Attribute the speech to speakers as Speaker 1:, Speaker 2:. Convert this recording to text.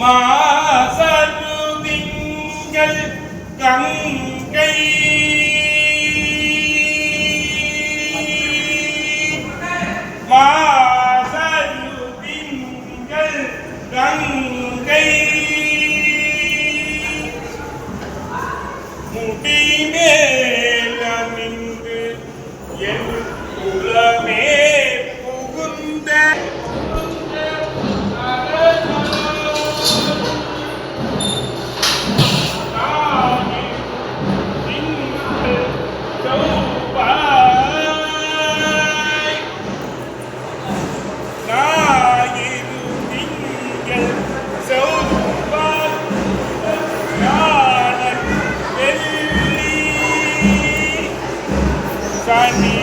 Speaker 1: மாசரு திங்கள் கங்கை. மாசரு திங்கள் கங்கை முடிமேலமிந்து என் time the